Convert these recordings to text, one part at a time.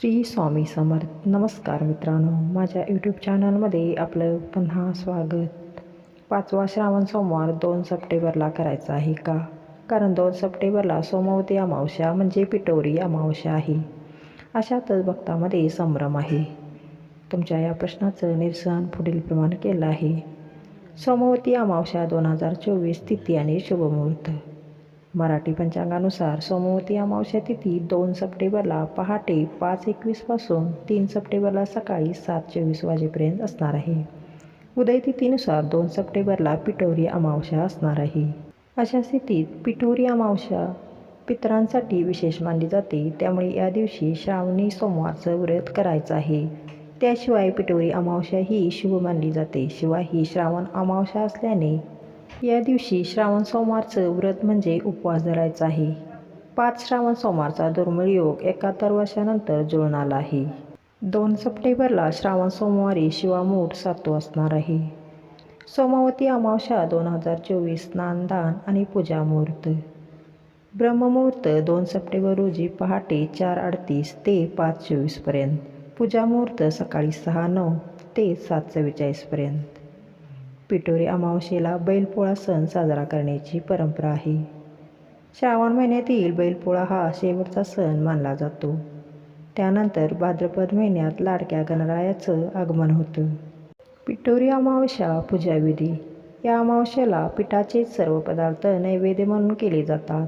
श्री स्वामी समर्थ. नमस्कार मित्रांनो. माझ्या यूट्यूब चॅनलमध्ये आपलं पुन्हा स्वागत. पाचवा श्रावण सोमवार दोन सप्टेंबरला करायचा आहे का? कारण दोन सप्टेंबरला सोमवती अमावस्या म्हणजे पिटोरी अमावस्या आहे. अशातच भक्तामध्ये संभ्रम आहे. तुमच्या या प्रश्नाचं निरसन पुढीलप्रमाणे केलं आहे. सोमवती अमावस्या दोन हजार चोवीस तिथी आणि शुभमुहूर्त मराठी पंचांगानुसार सोमवती अमावस्या तिथी दोन सप्टेंबरला पहाटे पाच एकवीसपासून तीन सप्टेंबरला सकाळी सात चोवीस वाजेपर्यंत असणार आहे. उदय तिथीनुसार दोन सप्टेंबरला पिठोरी अमावस्या असणार आहे. अशा स्थितीत पिठोरी अमावस्या पितरांसाठी विशेष मानली जाते. त्यामुळे या दिवशी श्रावणी सोमवारचं व्रत करायचं आहे. त्याशिवाय पिठोरी अमावस्या ही शुभ मानली जाते. शिवाय ही श्रावण अमावस्या असल्याने या दिवशी श्रावण सोमवारचं व्रत म्हणजे उपवास धरायचा आहे. पाच श्रावण सोमवारचा दुर्मिळ योग एकाहत्तर वर्षानंतर जुळून आला आहे. दोन सप्टेंबरला श्रावण सोमवारी शिवामूठ सातू असणार आहे. सोमावती अमावस्या दोन हजार चोवीस स्नानदान आणि पूजा मुहूर्त ब्रह्ममुहूर्त दोन सप्टेंबर रोजी पहाटे चार अडतीस ते पाच चोवीसपर्यंत पूजा मुहूर्त सकाळी सहा नऊ ते सात चव्वेचाळीसपर्यंत पिठोरी अमावस्येला बैलपोळा सण साजरा करण्याची परंपरा आहे. श्रावण महिन्यातील बैलपोळा हा शेवटचा सण मानला जातो. त्यानंतर भाद्रपद महिन्यात लाडक्या गणरायाचं आगमन होतं. पिठोरी अमावस्या पूजाविधी. या अमावस्येला पिठाचे सर्व पदार्थ नैवेद्य म्हणून केले जातात.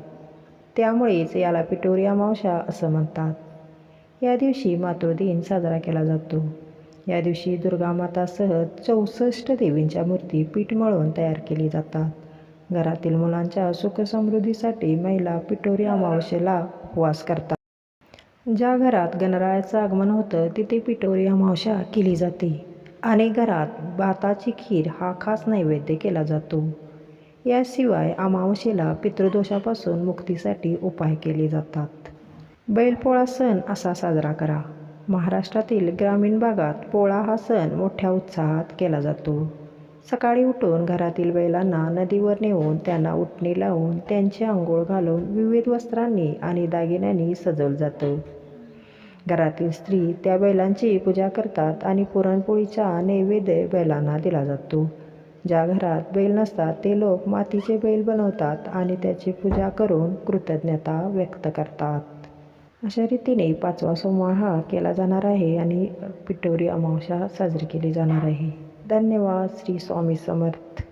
त्यामुळेच याला पिठोरी अमावस्या असं म्हणतात. या दिवशी मातृदिन साजरा केला जातो. या दिवशी दुर्गामातासह चौसष्ट देवींच्या मूर्ती पीठ मळून तयार केली जातात. घरातील मुलांच्या सुखसमृद्धीसाठी महिला पिठोरी अमावस्येला उपवास करतात. ज्या घरात गणरायाचं आगमन होतं तिथे पिठोरी अमावस्या केली जाते. आणि घरात भाताची खीर हा खास नैवेद्य केला जातो. याशिवाय अमावस्येला पितृदोषापासून मुक्तीसाठी उपाय केले जातात. बैलपोळा सण असा साजरा करा. महाराष्ट्रातील ग्रामीण भागात पोळा हा सण मोठ्या उत्साहात केला जातो. सकाळी उठून घरातील बैलांना नदीवर नेऊन त्यांना उठणी लावून त्यांची आंघोळ घालून विविध वस्त्रांनी आणि दागिन्यांनी सजवलं जातं. घरातील स्त्री त्या बैलांची पूजा करतात आणि पुरणपोळीचा नैवेद्य बैलांना दिला जातो. ज्या घरात बैल नसतात ते लोक मातीचे बैल बनवतात आणि त्याची पूजा करून कृतज्ञता व्यक्त करतात. अशा रीतीने पाचवा सोमवार हा केला जाणार आहे आणि पिठोरी अमावस्या साजरी केली जाणार आहे. धन्यवाद श्री स्वामी समर्थ.